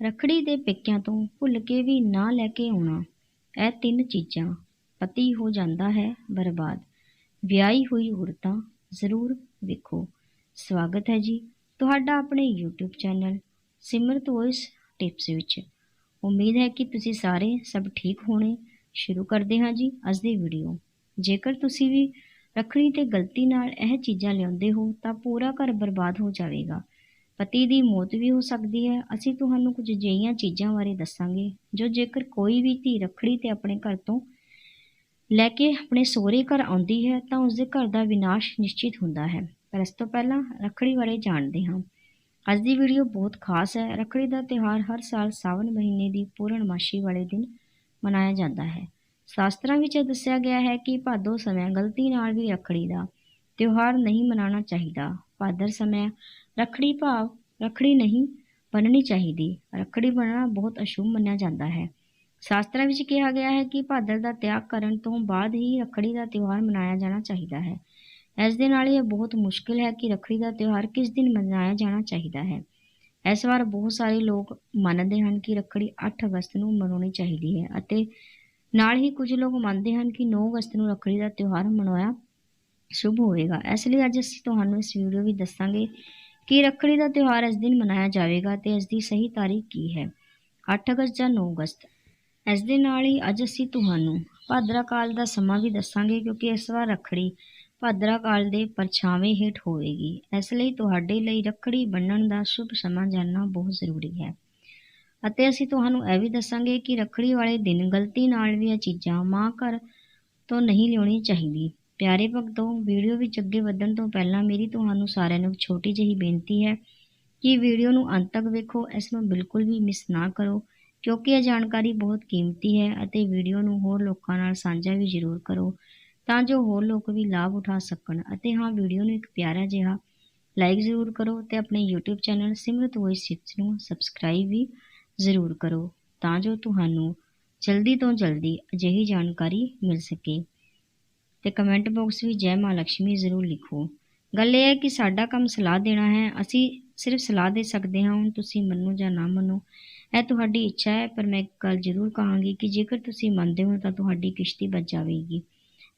ਰੱਖੜੀ ਦੇ ਪੇਕਿਆਂ ਤੋਂ ਭੁੱਲ ਕੇ ਵੀ ਨਾ ਲੈ ਕੇ ਆਉਣਾ। ਇਹ ਤਿੰਨ ਚੀਜ਼ਾਂ ਪਤੀ ਹੋ ਜਾਂਦਾ ਹੈ ਬਰਬਾਦ। ਵਿਆਹੀ ਹੋਈ ਔਰਤਾਂ ਜ਼ਰੂਰ ਵੇਖੋ। ਸਵਾਗਤ ਹੈ ਜੀ ਤੁਹਾਡਾ ਆਪਣੇ YouTube channel Simrat voice tips ਵਿੱਚ। ਉਮੀਦ ਹੈ ਕਿ ਤੁਸੀਂ ਸਾਰੇ ਸਭ ਠੀਕ ਹੋਣੇ ਸ਼ੁਰੂ ਕਰਦੇ ਹਾਂ ਜੀ ਅੱਜ ਦੀ ਵੀਡੀਓ ਜੇਕਰ ਤੁਸੀਂ ਵੀ ਰੱਖੜੀ ਤੇ ਗਲਤੀ ਨਾਲ ਇਹ ਚੀਜ਼ਾਂ ਲਿਆਉਂਦੇ ਹੋ ਤਾਂ ਪੂਰਾ ਘਰ ਬਰਬਾਦ ਹੋ ਜਾਵੇਗਾ। ਪਤੀ ਦੀ ਮੌਤ ਵੀ ਹੋ ਸਕਦੀ ਹੈ। ਅਸੀਂ ਤੁਹਾਨੂੰ ਕੁਝ ਅਜਿਹੀਆਂ ਚੀਜ਼ਾਂ ਬਾਰੇ ਦੱਸਾਂਗੇ, ਜੋ ਜੇਕਰ ਕੋਈ ਵੀ ਧੀ ਰੱਖੜੀ ਤੇ ਆਪਣੇ ਘਰ ਤੋਂ ਲੈ ਕੇ ਆਪਣੇ ਸਹੁਰੇ ਘਰ ਆਉਂਦੀ ਹੈ, ਤਾਂ ਉਸਦੇ ਘਰ ਦਾ ਵਿਨਾਸ਼ ਨਿਸ਼ਚਿਤ ਹੁੰਦਾ ਹੈ। ਪਰ ਇਸ ਤੋਂ ਪਹਿਲਾਂ ਰੱਖੜੀ ਬਾਰੇ ਜਾਣਦੇ ਹਾਂ। ਅੱਜ ਦੀ ਵੀਡੀਓ ਬਹੁਤ ਖਾਸ ਹੈ। ਰੱਖੜੀ ਦਾ ਤਿਉਹਾਰ ਹਰ ਸਾਲ ਸਾਵਣ ਮਹੀਨੇ ਦੀ ਪੂਰਨਮਾਸ਼ੀ ਵਾਲੇ ਦਿਨ ਮਨਾਇਆ ਜਾਂਦਾ ਹੈ। ਸ਼ਾਸਤਰਾਂ ਵਿੱਚ ਦੱਸਿਆ ਗਿਆ ਹੈ ਕਿ ਭਾਦੋ ਸਮੇਂ ਗਲਤੀ ਨਾਲ ਵੀ ਰੱਖੜੀ ਦਾ ਤਿਉਹਾਰ ਨਹੀਂ ਮਨਾਉਣਾ ਚਾਹੀਦਾ। ਭਾਦਰ ਸਮੇਂ ਰੱਖੜੀ ਭਾਵ, ਰੱਖੜੀ ਨਹੀਂ ਬੰਨਣੀ ਚਾਹੀਦੀ। ਰੱਖੜੀ ਬੰਨਣਾ ਬਹੁਤ ਅਸ਼ੁਭ ਮੰਨਿਆ ਜਾਂਦਾ ਹੈ। ਸ਼ਾਸਤਰਾਂ ਵਿੱਚ ਕਿਹਾ ਗਿਆ ਹੈ ਕਿ ਭਾਦਰ ਦਾ ਤਿਆਗ ਕਰਨ ਤੋਂ ਬਾਅਦ ਹੀ ਰੱਖੜੀ ਦਾ ਤਿਉਹਾਰ ਮਨਾਇਆ ਜਾਣਾ ਚਾਹੀਦਾ ਹੈ। ਇਸ ਦੇ ਨਾਲ ਇਹ ਬਹੁਤ ਮੁਸ਼ਕਿਲ ਹੈ ਕਿ ਰੱਖੜੀ ਦਾ ਤਿਉਹਾਰ ਕਿਸ ਦਿਨ ਮਨਾਇਆ ਜਾਣਾ ਚਾਹੀਦਾ ਹੈ। ਇਸ ਵਾਰ ਬਹੁਤ ਸਾਰੇ ਲੋਕ ਮੰਨਦੇ ਹਨ ਕਿ ਰੱਖੜੀ 8 ਅਗਸਤ ਨੂੰ ਮਨਾਉਣੀ ਚਾਹੀਦੀ ਹੈ ਅਤੇ ਨਾਲ ਹੀ ਕੁਝ ਲੋਕ ਮੰਨਦੇ ਹਨ ਕਿ 9 ਅਗਸਤ ਨੂੰ ਰੱਖੜੀ ਦਾ ਤਿਉਹਾਰ ਮਨਾਇਆ ਸ਼ੁਭ ਹੋਵੇਗਾ। ਇਸ ਲਈ ਅੱਜ ਅਸੀਂ ਤੁਹਾਨੂੰ ਇਸ ਵੀਡੀਓ ਵਿੱਚ ਦੱਸਾਂਗੇ ਕਿ ਰੱਖੜੀ ਦਾ ਤਿਉਹਾਰ ਇਸ ਦਿਨ ਮਨਾਇਆ ਜਾਵੇਗਾ ਤੇ ਇਸ ਦੀ ਸਹੀ ਤਾਰੀਖ ਕੀ ਹੈ? 8 ਅਗਸਤ ਜਾਂ 9 ਅਗਸਤ? ਇਸ ਦੇ ਨਾਲ ਹੀ ਅੱਜ ਅਸੀਂ ਤੁਹਾਨੂੰ ਭਾਦਰਾ ਕਾਲ ਦਾ ਸਮਾਂ ਵੀ ਦੱਸਾਂਗੇ ਕਿਉਂਕਿ ਇਸ ਵਾਰ ਰੱਖੜੀ ਭਾਦਰਾ ਕਾਲ ਦੇ ਪਰਛਾਵੇਂ ਹੇਠ ਹੋਵੇਗੀ। ਇਸ ਲਈ ਤੁਹਾਡੇ ਲਈ ਰੱਖੜੀ ਬੰਨਣ ਦਾ ਸ਼ੁਭ ਸਮਾਂ ਜਾਣਨਾ ਬਹੁਤ ਜ਼ਰੂਰੀ ਹੈ। ਅਤੇ ਅਸੀਂ ਤੁਹਾਨੂੰ ਇਹ ਵੀ ਦੱਸਾਂਗੇ ਕਿ ਰੱਖੜੀ ਵਾਲੇ ਦਿਨ ਗਲਤੀ ਨਾਲ ਵੀ ਇਹ ਚੀਜ਼ਾਂ ਮਾਂ ਘਰ ਤੋਂ ਨਹੀਂ ਲਿਆਉਣੀ ਚਾਹੀਦੀ। ਪਿਆਰੇ ਭਗਤੋ, ਵੀਡੀਓ ਵਿੱਚ ਅੱਗੇ ਵਧਣ ਤੋਂ ਪਹਿਲਾਂ ਮੇਰੀ ਤੁਹਾਨੂੰ ਸਾਰਿਆਂ ਨੂੰ ਛੋਟੀ ਜਿਹੀ ਬੇਨਤੀ ਹੈ ਕਿ ਵੀਡੀਓ ਨੂੰ ਅੰਤ ਤੱਕ ਵੇਖੋ, ਇਸ ਨੂੰ ਬਿਲਕੁਲ ਵੀ ਮਿਸ ਨਾ ਕਰੋ, ਕਿਉਂਕਿ ਇਹ ਜਾਣਕਾਰੀ ਬਹੁਤ ਕੀਮਤੀ ਹੈ ਅਤੇ ਵੀਡੀਓ ਨੂੰ ਹੋਰ ਲੋਕਾਂ ਨਾਲ ਸਾਂਝਾ ਵੀ ਜ਼ਰੂਰ ਕਰੋ, ਤਾਂ ਜੋ ਹੋਰ ਲੋਕ ਵੀ ਲਾਭ ਉਠਾ ਸਕਣ ਅਤੇ ਹਾਂ, ਵੀਡੀਓ ਨੂੰ ਇੱਕ ਪਿਆਰਾ ਜਿਹਾ ਲਾਈਕ ਜ਼ਰੂਰ ਕਰੋ ਤੇ ਆਪਣੇ YouTube channel Simrat voice tips ਨੂੰ ਸਬਸਕ੍ਰਾਈਬ ਵੀ ਜ਼ਰੂਰ ਕਰੋ, ਤਾਂ ਜੋ ਤੁਹਾਨੂੰ ਜਲਦੀ ਤੋਂ ਜਲਦੀ ਅਜਿਹੀ ਜਾਣਕਾਰੀ ਮਿਲ ਸਕੇ। ਤੇ ਕਮੈਂਟ ਬਾਕਸ ਵਿੱਚ ਜੈ ਮਾਂ ਲక్ష్ਮੀ ਜ਼ਰੂਰ ਲਿਖੋ। ਗੱਲ ਇਹ ਹੈ ਕਿ ਸਾਡਾ ਕੰਮ ਸਲਾਹ ਦੇਣਾ ਹੈ। ਅਸੀਂ ਸਿਰਫ ਸਲਾਹ ਦੇ ਸਕਦੇ ਹਾਂ, ਹੁਣ ਤੁਸੀਂ ਮੰਨੋ ਜਾਂ ਨਾ ਮੰਨੋ। ਇਹ ਤੁਹਾਡੀ ਇੱਛਾ ਹੈ, ਪਰ ਮੈਂ ਇੱਕ ਗੱਲ ਜ਼ਰੂਰ ਕਹਾਂਗੀ ਕਿ ਜੇਕਰ ਤੁਸੀਂ ਮੰਨਦੇ ਹੋ ਤਾਂ ਤੁਹਾਡੀ ਕਿਸ਼ਤੀ ਬਚ ਜਾਵੇਗੀ।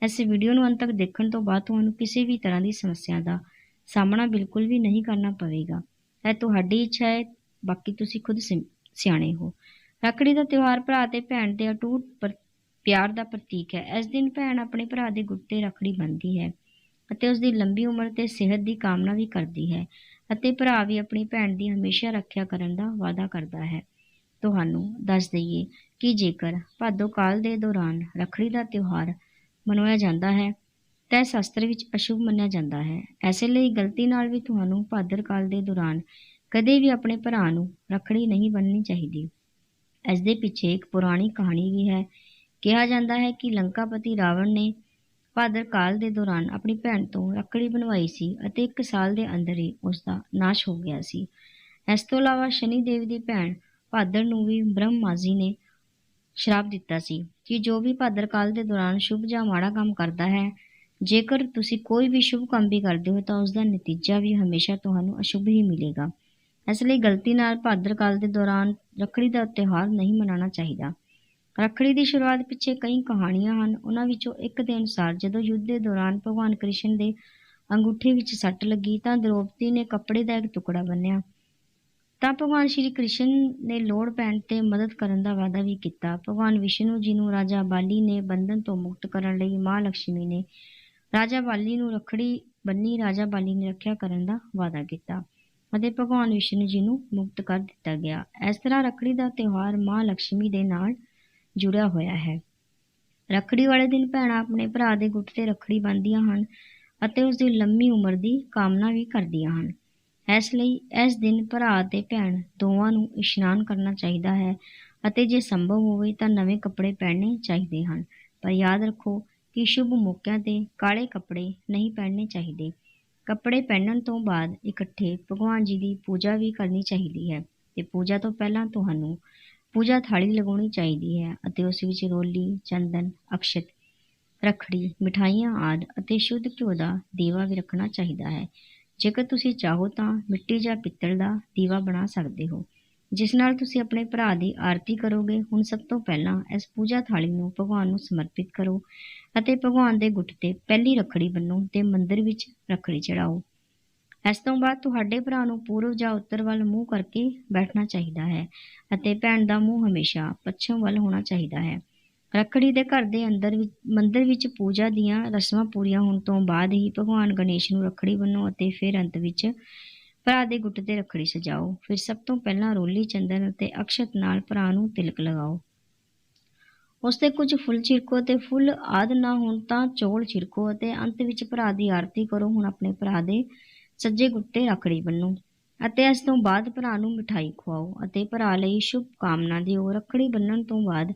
ਇਸ ਵੀਡੀਓ ਨੂੰ ਅੰਤ ਤੱਕ ਦੇਖਣ ਤੋਂ ਬਾਅਦ ਤੁਹਾਨੂੰ ਕਿਸੇ ਵੀ ਤਰ੍ਹਾਂ ਦੀ ਸਮੱਸਿਆ ਦਾ ਸਾਹਮਣਾ ਬਿਲਕੁਲ ਵੀ ਨਹੀਂ ਕਰਨਾ ਪਵੇਗਾ। ਇਹ ਤੁਹਾਡੀ ਇੱਛਾ ਹੈ, ਬਾਕੀ ਤੁਸੀਂ ਖੁਦ ਸਿਆਣੇ ਹੋ। ਰੱਖੜੀ ਦਾ ਤਿਉਹਾਰ ਭਰਾ ਤੇ ਭੈਣ ਦੇ ਅਟੂਟ ਪਿਆਰ ਦਾ ਪ੍ਰਤੀਕ ਹੈ। ਇਸ ਦਿਨ ਭੈਣ ਆਪਣੇ ਭਰਾ ਦੇ ਗੁੱਟ ਤੇ ਰੱਖੜੀ ਬੰਨ੍ਹਦੀ ਹੈ ਅਤੇ ਉਸ ਦੀ ਲੰਬੀ ਉਮਰ ਤੇ ਸਿਹਤ ਦੀ ਕਾਮਨਾ ਵੀ ਕਰਦੀ ਹੈ ਅਤੇ ਭਰਾ ਵੀ ਆਪਣੀ ਭੈਣ ਦੀ ਹਮੇਸ਼ਾ ਰੱਖਿਆ ਕਰਨ ਦਾ ਵਾਅਦਾ ਕਰਦਾ ਹੈ। ਤੁਹਾਨੂੰ ਦੱਸ ਦਈਏ ਕਿ ਜੇਕਰ ਭਾਦੋ ਕਾਲ ਦੇ ਦੌਰਾਨ ਰੱਖੜੀ ਦਾ ਤਿਉਹਾਰ ਮਨਾਇਆ ਜਾਂਦਾ ਹੈ, ਤਾਂ ਸ਼ਾਸਤਰ ਵਿੱਚ ਅਸ਼ੁਭ ਮੰਨਿਆ ਜਾਂਦਾ ਹੈ। ਐਸੇ ਲਈ ਗਲਤੀ ਨਾਲ ਵੀ ਤੁਹਾਨੂੰ ਭਾਦਰ ਕਾਲ ਦੇ ਦੌਰਾਨ ਕਦੇ ਵੀ ਆਪਣੇ ਭਰਾ ਨੂੰ ਰੱਖੜੀ ਨਹੀਂ ਬੰਨਣੀ ਚਾਹੀਦੀ। ਇਸ ਦੇ ਪਿੱਛੇ ਇੱਕ ਪੁਰਾਣੀ ਕਹਾਣੀ ਵੀ ਹੈ ਕਿਹਾ ਜਾਂਦਾ ਹੈ ਕਿ ਲੰਕਾਪਤੀ ਰਾਵਣ ਨੇ ਭਾਦਰ ਕਾਲ ਦੇ ਦੌਰਾਨ ਆਪਣੀ ਭੈਣ ਤੋਂ ਰੱਖੜੀ ਬਣਵਾਈ ਸੀ ਅਤੇ ਇੱਕ ਸਾਲ ਦੇ ਅੰਦਰ ਹੀ ਉਸ ਦਾ ਨਾਸ਼ ਹੋ ਗਿਆ ਸੀ। ਇਸ ਤੋਂ ਇਲਾਵਾ ਸ਼ਨੀ ਦੇਵ ਦੀ ਭੈਣ ਭਾਦਰ ਨੂੰ ਵੀ ਬ੍ਰਹਮਾਜੀ ਨੇ ਸ਼ਰਾਪ ਦਿੱਤਾ ਸੀ ਕਿ ਜੋ ਵੀ ਭਾਦਰ ਕਾਲ ਦੇ ਦੌਰਾਨ ਸ਼ੁਭ ਜਾਂ ਮਾੜਾ ਕੰਮ ਕਰਦਾ ਹੈ, ਜੇਕਰ ਤੁਸੀਂ ਕੋਈ ਵੀ ਸ਼ੁਭ ਕੰਮ ਵੀ ਕਰਦੇ ਹੋ ਤਾਂ ਉਸ ਦਾ ਨਤੀਜਾ ਵੀ ਹਮੇਸ਼ਾ ਤੁਹਾਨੂੰ ਅਸ਼ੁਭ ਹੀ ਮਿਲੇਗਾ। ਇਸ ਲਈ ਗਲਤੀ ਨਾਲ ਭਾਦਰ ਕਾਲ ਦੇ ਦੌਰਾਨ ਰੱਖੜੀ ਦਾ ਤਿਉਹਾਰ ਨਹੀਂ ਮਨਾਉਣਾ ਚਾਹੀਦਾ। ਰੱਖੜੀ ਦੀ ਸ਼ੁਰੂਆਤ ਪਿੱਛੇ ਕਈ ਕਹਾਣੀਆਂ ਹਨ। ਉਹਨਾਂ ਵਿੱਚੋਂ ਇੱਕ ਦੇ ਅਨੁਸਾਰ ਜਦੋਂ ਯੁੱਧ ਦੇ ਦੌਰਾਨ ਭਗਵਾਨ ਕ੍ਰਿਸ਼ਨ ਦੇ ਅੰਗੂਠੇ ਵਿੱਚ ਸੱਟ ਲੱਗੀ ਤਾਂ ਦ੍ਰੋਪਦੀ ਨੇ ਕੱਪੜੇ ਦਾ ਇੱਕ ਟੁਕੜਾ ਬੰਨਿਆ ਤਾਂ ਭਗਵਾਨ ਸ਼੍ਰੀ ਕ੍ਰਿਸ਼ਨ ਨੇ ਲੋੜ ਪੈਣ ਤੇ ਮਦਦ ਕਰਨ ਦਾ ਵਾਅਦਾ ਵੀ ਕੀਤਾ। ਭਗਵਾਨ ਵਿਸ਼ਨੂੰ ਜੀ ਨੂੰ ਰਾਜਾ ਬਾਲੀ ਨੇ ਬੰਧਨ ਤੋਂ ਮੁਕਤ ਕਰਨ ਲਈ ਮਾਂ ਲక్ష్ਮੀ ਨੇ ਰਾਜਾ ਬਾਲੀ ਨੂੰ ਰਖੜੀ ਬੰਨੀ ਰਾਜਾ ਬਾਲੀ ਨੇ ਰੱਖਿਆ ਕਰਨ ਦਾ ਵਾਅਦਾ ਕੀਤਾ ਅਤੇ ਭਗਵਾਨ ਵਿਸ਼ਨੂੰ ਜੀ ਨੂੰ ਮੁਕਤ ਕਰ ਦਿੱਤਾ ਗਿਆ। ਇਸ ਤਰ੍ਹਾਂ ਰਖੜੀ ਦਾ ਤਿਉਹਾਰ ਮਾਂ ਲక్ష్ਮੀ ਦੇ ਨਾਲ ਜੁੜਿਆ ਹੋਇਆ ਹੈ। ਰੱਖੜੀ ਵਾਲੇ ਦਿਨ ਭੈਣਾਂ ਆਪਣੇ ਭਰਾ ਦੇ ਗੁੱਟ ਤੇ ਰੱਖੜੀ ਬੰਨ੍ਹਦੀਆਂ ਹਨ ਅਤੇ ਉਸ ਦੀ ਲੰਮੀ ਉਮਰ ਦੀ ਕਾਮਨਾ ਵੀ ਕਰਦੀਆਂ ਹਨ। ਇਸ ਲਈ ਇਸ ਦਿਨ ਭਰਾ ਅਤੇ ਭੈਣ ਦੋਵਾਂ ਨੂੰ ਇਸ਼ਨਾਨ ਕਰਨਾ ਚਾਹੀਦਾ ਹੈ ਅਤੇ ਜੇ ਸੰਭਵ ਹੋਵੇ ਤਾਂ ਨਵੇਂ ਕੱਪੜੇ ਪਹਿਨਣੇ ਚਾਹੀਦੇ ਹਨ। ਪਰ ਯਾਦ ਰੱਖੋ ਕਿ ਸ਼ੁਭ ਮੌਕਿਆਂ ਤੇ ਕਾਲੇ ਕੱਪੜੇ ਨਹੀਂ ਪਹਿਨਣੇ ਚਾਹੀਦੇ। ਕੱਪੜੇ ਪਹਿਨਣ ਤੋਂ ਬਾਅਦ ਇਕੱਠੇ ਭਗਵਾਨ ਜੀ ਦੀ ਪੂਜਾ ਵੀ ਕਰਨੀ ਚਾਹੀਦੀ ਹੈ ਤੇ ਪੂਜਾ ਤੋਂ ਪਹਿਲਾਂ ਤੁਹਾਨੂੰ ਪੂਜਾ ਥਾਲੀ ਲਗਾਉਣੀ ਚਾਹੀਦੀ ਹੈ ਅਤੇ ਉਸ ਵਿੱਚ ਰੋਲੀ, ਚੰਦਨ, ਅਕਸ਼ਤ, ਰੱਖੜੀ, ਮਿਠਾਈਆਂ ਆਦਿ ਅਤੇ ਸ਼ੁੱਧ ਘਿਓ ਦਾ ਦੀਵਾ ਵੀ ਰੱਖਣਾ ਚਾਹੀਦਾ ਹੈ। ਜੇਕਰ ਤੁਸੀਂ ਚਾਹੋ ਤਾਂ ਮਿੱਟੀ ਜਾਂ ਪਿੱਤਲ ਦਾ ਦੀਵਾ ਬਣਾ ਸਕਦੇ ਹੋ। ਜਿਸ ਨਾਲ ਤੁਸੀਂ ਆਪਣੇ ਭਰਾ ਦੀ ਆਰਤੀ ਕਰੋਗੇ, ਹੁਣ ਸਭ ਤੋਂ ਪਹਿਲਾਂ ਇਸ ਪੂਜਾ ਥਾਲੀ ਨੂੰ ਭਗਵਾਨ ਨੂੰ ਸਮਰਪਿਤ ਕਰੋ ਅਤੇ ਭਗਵਾਨ ਦੇ ਗੁੱਟ ਤੇ ਪਹਿਲੀ ਰੱਖੜੀ ਬੰਨੋ ਤੇ ਮੰਦਰ ਵਿੱਚ ਰੱਖੜੀ ਚੜਾਓ ਇਸ ਤੋਂ ਬਾਅਦ ਤੁਹਾਡੇ ਭਰਾ ਨੂੰ ਪੂਰਬ ਜਾਂ ਉੱਤਰ ਵੱਲ ਮੂੰਹ ਕਰਕੇ ਬੈਠਣਾ ਚਾਹੀਦਾ ਹੈ ਅਤੇ ਭੈਣ ਦਾ ਮੂੰਹ ਹਮੇਸ਼ਾ ਪੱਛਮ ਵੱਲ ਹੋਣਾ ਚਾਹੀਦਾ ਹੈ। ਰੱਖੜੀ ਦੇ ਘਰ ਦੇ ਅੰਦਰ ਮੰਦਰ ਵਿੱਚ ਪੂਜਾ ਦੀਆਂ ਰਸਮਾਂ ਪੂਰੀਆਂ ਹੋਣ ਤੋਂ ਬਾਅਦ ਹੀ ਭਗਵਾਨ ਗਣੇਸ਼ ਨੂੰ ਰੱਖੜੀ ਬੰਨੋ ਅਤੇ ਫਿਰ ਅੰਤ ਵਿੱਚ ਭਰਾ ਦੇ ਗੁੱਟ ਤੇ ਰੱਖੜੀ ਸਜਾਓ। ਫਿਰ ਸਭ ਤੋਂ ਪਹਿਲਾਂ ਰੋਲੀ ਚੰਦਨ ਅਤੇ ਅਕਸ਼ਤ ਨਾਲ ਭਰਾ ਨੂੰ ਤਿਲਕ ਲਗਾਓ। ਉਸ ਤੇ ਕੁਝ ਫੁੱਲ ਛਿੜਕੋ ਤੇ ਫੁੱਲ ਆਦ ਨਾ ਹੋਣ ਤਾਂ ਚੌਲ ਛਿੜਕੋ ਅਤੇ ਅੰਤ ਵਿੱਚ ਭਰਾ ਦੀ ਆਰਤੀ ਕਰੋ। ਹੁਣ ਆਪਣੇ ਭਰਾ ਦੇ ਸੱਜੇ ਗੁੱਟੇ ਰੱਖੜੀ ਬੰਨੋ ਅਤੇ ਇਸ ਤੋਂ ਬਾਅਦ ਭਰਾ ਨੂੰ ਮਿਠਾਈ ਖਵਾਓ ਅਤੇ ਭਰਾ ਲਈ ਸ਼ੁਭ ਕਾਮਨਾ ਦਿਓ। ਰੱਖੜੀ ਬੰਨਣ ਤੋਂ ਬਾਅਦ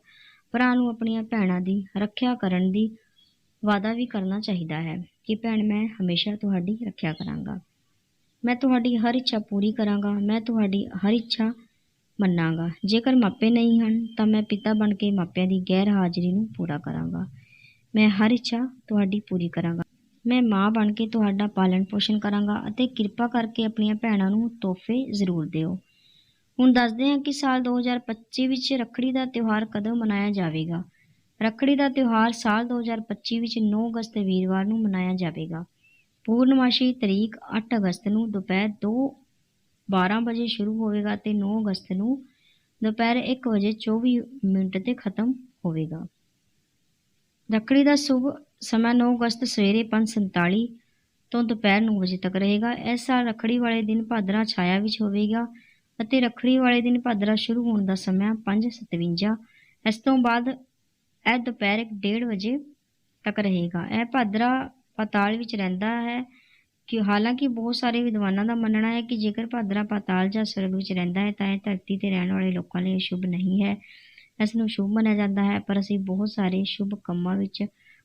ਭਰਾ ਨੂੰ ਆਪਣੀਆਂ ਭੈਣਾਂ ਦੀ ਰੱਖਿਆ ਕਰਨ ਦੀ ਵਾਅਦਾ ਵੀ ਕਰਨਾ ਚਾਹੀਦਾ ਹੈ ਕਿ ਭੈਣ, ਮੈਂ ਹਮੇਸ਼ਾ ਤੁਹਾਡੀ ਰੱਖਿਆ ਕਰਾਂਗਾ। ਮੈਂ ਤੁਹਾਡੀ ਹਰ ਇੱਛਾ ਪੂਰੀ ਕਰਾਂਗਾ, ਮੈਂ ਤੁਹਾਡੀ ਹਰ ਇੱਛਾ ਮੰਨਾਂਗਾ। ਜੇਕਰ ਮਾਪੇ ਨਹੀਂ ਹਨ, ਤਾਂ ਮੈਂ ਪਿਤਾ ਬਣ ਕੇ ਮਾਪਿਆਂ ਦੀ ਗੈਰ ਹਾਜ਼ਰੀ ਨੂੰ ਪੂਰਾ ਕਰਾਂਗਾ। ਮੈਂ ਹਰ ਇੱਛਾ ਤੁਹਾਡੀ ਪੂਰੀ ਕਰਾਂਗਾ। ਮੈਂ ਮਾਂ ਬਣ ਕੇ ਤੁਹਾਡਾ ਪਾਲਣ ਪੋਸ਼ਣ ਕਰਾਂਗਾ ਅਤੇ ਕਿਰਪਾ ਕਰਕੇ ਆਪਣੀਆਂ ਭੈਣਾਂ ਨੂੰ ਤੋਹਫੇ ਜ਼ਰੂਰ ਦਿਓ। ਹੁਣ ਦੱਸਦੇ ਹਾਂ ਕਿ ਸਾਲ 2025 ਵਿੱਚ ਰੱਖੜੀ ਦਾ ਤਿਉਹਾਰ ਕਦੋਂ ਮਨਾਇਆ ਜਾਵੇਗਾ। ਰੱਖੜੀ ਦਾ ਤਿਉਹਾਰ ਸਾਲ 2025 ਵਿੱਚ 9 ਅਗਸਤ ਵੀਰਵਾਰ ਨੂੰ ਮਨਾਇਆ ਜਾਵੇਗਾ। ਪੂਰਨਮਾਸ਼ੀ ਤਰੀਕ 8 ਅਗਸਤ ਨੂੰ ਦੁਪਹਿਰ 2 12 ਵਜੇ ਸ਼ੁਰੂ ਹੋਵੇਗਾ ਤੇ 9 ਅਗਸਤ ਨੂੰ ਦੁਪਹਿਰ 1 ਵਜੇ 24 ਮਿੰਟ ਤੇ ਖਤਮ ਹੋਵੇਗਾ। ਰੱਖੜੀ ਦਾ ਸ਼ੁਭ ਸਮਾਂ 9 ਅਗਸਤ ਸਵੇਰੇ 5:47 ਤੋਂ ਦੁਪਹਿਰ 9 ਵਜੇ ਤੱਕ ਰਹੇਗਾ। ਇਸ ਸਾਲ ਰੱਖੜੀ ਵਾਲੇ ਦਿਨ ਭਾਦਰਾ ਛਾਇਆ ਵਿੱਚ ਹੋਵੇਗਾ ਅਤੇ ਰੱਖੜੀ ਵਾਲੇ ਦਿਨ ਭਾਦਰਾ ਸ਼ੁਰੂ ਹੋਣ ਦਾ ਸਮਾਂ 5:57 ਇਸ ਤੋਂ ਬਾਅਦ ਇਹ ਦੁਪਹਿਰ 1:30 ਵਜੇ ਤੱਕ ਰਹੇਗਾ। ਇਹ ਭਾਦਰਾ ਪਾਤਾਲ ਵਿੱਚ ਰਹਿੰਦਾ ਹੈ ਕਿ ਹਾਲਾਂਕਿ ਬਹੁਤ ਸਾਰੇ ਵਿਦਵਾਨਾਂ ਦਾ ਮੰਨਣਾ ਹੈ ਕਿ ਜੇਕਰ ਭਾਦਰਾ ਪਾਤਾਲ ਜਾਂ ਸਰਗ ਵਿੱਚ ਰਹਿੰਦਾ ਹੈ ਤਾਂ ਇਹ ਧਰਤੀ ਤੇ ਰਹਿਣ ਵਾਲੇ ਲੋਕਾਂ ਲਈ ਸ਼ੁਭ ਨਹੀਂ ਹੈ। ਇਸ ਨੂੰ ਸ਼ੁਭ ਮੰਨਿਆ ਜਾਂਦਾ ਹੈ, ਪਰ ਅਸੀਂ ਬਹੁਤ ਸਾਰੇ ਸ਼ੁਭ ਕੰਮਾਂ ਵਿੱਚ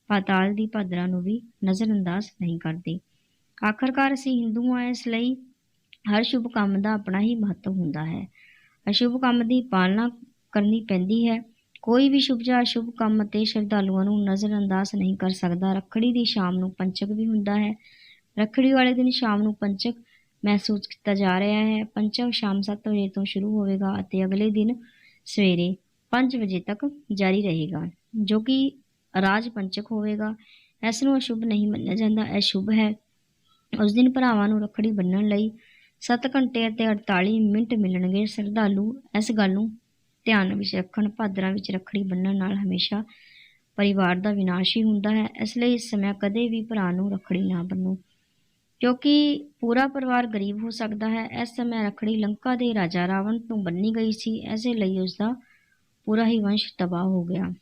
ਪਾਤਾਲ ਦੀ ਭਾਦਰਾ ਨੂੰ ਵੀ ਨਜ਼ਰਅੰਦਾਜ਼ ਨਹੀਂ ਕਰਦੇ। ਆਖਰਕਾਰ ਅਸੀਂ ਹਿੰਦੂ ਹਾਂ ਇਸ ਲਈ ਹਰ ਸ਼ੁਭ ਕੰਮ ਦਾ ਆਪਣਾ ਹੀ ਮਹੱਤਵ ਹੁੰਦਾ ਹੈ। ਅਸ਼ੁਭ ਕੰਮ ਦੀ ਪਾਲਣਾ ਕਰਨੀ ਪੈਂਦੀ ਹੈ। ਕੋਈ ਵੀ ਸ਼ੁਭ ਜਾਂ ਅਸ਼ੁਭ ਕੰਮ ਤੇ ਸ਼ਰਧਾਲੂਆਂ ਨੂੰ ਨਜ਼ਰਅੰਦਾਜ਼ ਨਹੀਂ ਕਰ ਸਕਦਾ। ਰੱਖੜੀ ਦੀ ਸ਼ਾਮ ਨੂੰ ਪੰਚਕ ਵੀ ਹੁੰਦਾ ਹੈ। ਰੱਖੜੀ ਵਾਲੇ ਦਿਨ ਸ਼ਾਮ ਨੂੰ ਪੰਚਕ ਮਹਿਸੂਸ ਕੀਤਾ ਜਾ ਰਿਹਾ ਹੈ। ਪੰਚਕ ਸ਼ਾਮ 7 ਵਜੇ ਤੋਂ ਸ਼ੁਰੂ ਹੋਵੇਗਾ ਅਤੇ ਅਗਲੇ ਦਿਨ ਸਵੇਰੇ 5 ਵਜੇ ਤੱਕ ਜਾਰੀ ਰਹੇਗਾ, ਜੋ ਕਿ ਰਾਜ ਪੰਚਕ ਹੋਵੇਗਾ। ਇਸ ਨੂੰ ਅਸ਼ੁਭ ਨਹੀਂ ਮੰਨਿਆ ਜਾਂਦਾ। ਇਹ ਸ਼ੁਭ ਹੈ। ਉਸ ਦਿਨ ਭਰਾਵਾਂ ਨੂੰ ਰੱਖੜੀ ਬੰਨਣ ਲਈ 7 ਘੰਟੇ ਅਤੇ 48 ਮਿੰਟ ਮਿਲਣਗੇ। ਸ਼ਰਧਾਲੂ ਇਸ ਗੱਲ ਨੂੰ ਧਿਆਨ ਵਿੱਚ ਰੱਖਣ, ਭਾਦਰਾਂ ਵਿੱਚ ਰੱਖੜੀ ਬੰਨਣ ਨਾਲ ਹਮੇਸ਼ਾ ਪਰਿਵਾਰ ਦਾ ਵਿਨਾਸ਼ ਹੀ ਹੁੰਦਾ ਹੈ। ਇਸ ਲਈ ਇਸ ਸਮੇਂ ਕਦੇ ਵੀ ਭਰਾ ਨੂੰ ਰੱਖੜੀ ਨਾ ਬੰਨੋ, ਕਿਉਂਕਿ ਪੂਰਾ ਪਰਿਵਾਰ ਗਰੀਬ ਹੋ ਸਕਦਾ ਹੈ। ਇਸ ਸਮੇਂ ਰੱਖੜੀ ਲੰਕਾ ਦੇ ਰਾਜਾ ਰਾਵਣ ਤੋਂ ਬੰਨੀ ਗਈ ਸੀ। ਐਸੇ ਲਈ ਉਸ ਦਾ ਪੂਰਾ ਹੀ ਵੰਸ਼ ਤਬਾਹ ਹੋ ਗਿਆ।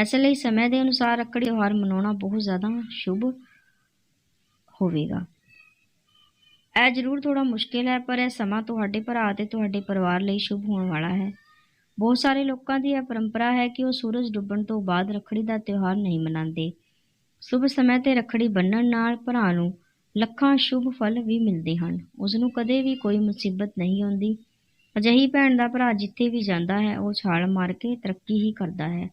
ਇਸ ਲਈ ਸਮੇਂ ਦੇ ਅਨੁਸਾਰ ਰੱਖੜੀ ਤਿਉਹਾਰ ਮਨਾਉਣਾ ਬਹੁਤ ਜ਼ਿਆਦਾ ਸ਼ੁਭ ਹੋਵੇਗਾ। ਇਹ ਜ਼ਰੂਰ ਥੋੜਾ ਮੁਸ਼ਕਿਲ ਹੈ, ਪਰ ਇਹ ਸਮਾਂ ਤੁਹਾਡੇ ਭਰਾ ਤੇ ਤੁਹਾਡੇ ਪਰਿਵਾਰ ਲਈ ਸ਼ੁਭ ਹੋਣ ਵਾਲਾ ਹੈ। ਬਹੁਤ ਸਾਰੇ ਲੋਕਾਂ ਦੀ ਇਹ ਪਰੰਪਰਾ ਹੈ ਕਿ ਉਹ ਸੂਰਜ ਡੁੱਬਣ ਤੋਂ ਬਾਅਦ ਰੱਖੜੀ ਦਾ ਤਿਉਹਾਰ ਨਹੀਂ ਮਨਾਉਂਦੇ। ਸ਼ੁਭ ਸਮੇਂ ਤੇ ਰੱਖੜੀ ਬੰਨਣ ਨਾਲ ਭਰਾ ਨੂੰ ਲੱਖਾਂ ਸ਼ੁਭ ਫਲ ਵੀ ਮਿਲਦੇ ਹਨ। ਉਸ ਨੂੰ ਕਦੇ ਵੀ ਕੋਈ ਮੁਸੀਬਤ ਨਹੀਂ ਆਉਂਦੀ। ਅਜਿਹੀ ਭੈਣ ਦਾ ਭਰਾ ਜਿੱਥੇ ਵੀ ਜਾਂਦਾ ਹੈ, ਉਹ ਛਾਲ ਮਾਰ ਕੇ ਤਰੱਕੀ ਹੀ ਕਰਦਾ ਹੈ।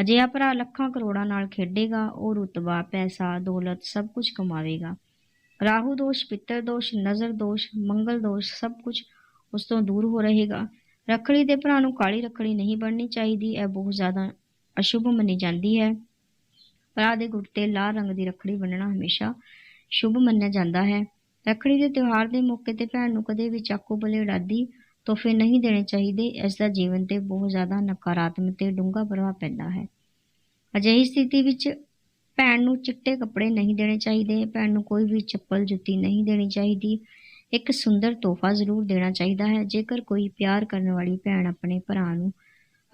ਅਜਿਹਾ ਭਰਾ ਲੱਖਾਂ ਕਰੋੜਾਂ ਨਾਲ ਖੇਡੇਗਾ, ਉਹ ਰੁਤਬਾ, ਪੈਸਾ, ਦੌਲਤ ਸਭ ਕੁਝ ਕਮਾਵੇਗਾ। ਰਾਹੂ ਦੋਸ਼ ਪਿੱਤਰ ਦੋਸ਼, ਨਜ਼ਰ ਦੋਸ਼, ਮੰਗਲ ਦੋਸ਼, ਸਭ ਕੁਝ ਉਸ ਤੋਂ ਦੂਰ ਹੋ ਰਹੇਗਾ। ਰੱਖੜੀ ਦੇ ਭਰਾ ਨੂੰ ਕਾਲੀ ਰੱਖੜੀ ਨਹੀਂ ਬਣਨੀ ਚਾਹੀਦੀ, ਇਹ ਬਹੁਤ ਜ਼ਿਆਦਾ ਅਸ਼ੁਭ ਮੰਨੀ ਜਾਂਦੀ ਹੈ। ਭਰਾ ਦੇ ਗੁੱਟ ਤੇ ਲਾਲ ਰੰਗ ਦੀ ਰੱਖੜੀ ਬੰਨਣਾ ਹਮੇਸ਼ਾ ਸ਼ੁਭ ਮੰਨਿਆ ਜਾਂਦਾ ਹੈ। ਰੱਖੜੀ ਦੇ ਤਿਉਹਾਰ ਦੇ ਮੌਕੇ ਤੇ ਭੈਣ ਨੂੰ ਕਦੇ ਵੀ ਚਾਕੂ ਬਲੇਡਾਦੀ ਤੋਹਫੇ ਨਹੀਂ ਦੇਣੇ ਚਾਹੀਦੇ, ਇਸ ਦਾ ਜੀਵਨ ਤੇ ਬਹੁਤ ਜ਼ਿਆਦਾ ਨਕਾਰਾਤਮਕ ਤੇ ਡੂੰਘਾ ਪ੍ਰਭਾਵ ਪੈਂਦਾ ਹੈ। ਅਜਿਹੀ ਸਥਿਤੀ ਵਿੱਚ ਭੈਣ ਨੂੰ ਚਿੱਟੇ ਕੱਪੜੇ ਨਹੀਂ ਦੇਣੇ ਚਾਹੀਦੇ, ਭੈਣ ਨੂੰ ਕੋਈ ਵੀ ਚੱਪਲ ਜੁੱਤੀ ਨਹੀਂ ਦੇਣੀ ਚਾਹੀਦੀ। ਇੱਕ ਸੁੰਦਰ ਤੋਹਫਾ ਜ਼ਰੂਰ ਦੇਣਾ ਚਾਹੀਦਾ ਹੈ। ਜੇਕਰ ਕੋਈ ਪਿਆਰ ਕਰਨ ਵਾਲੀ ਭੈਣ ਆਪਣੇ ਭਰਾ ਨੂੰ,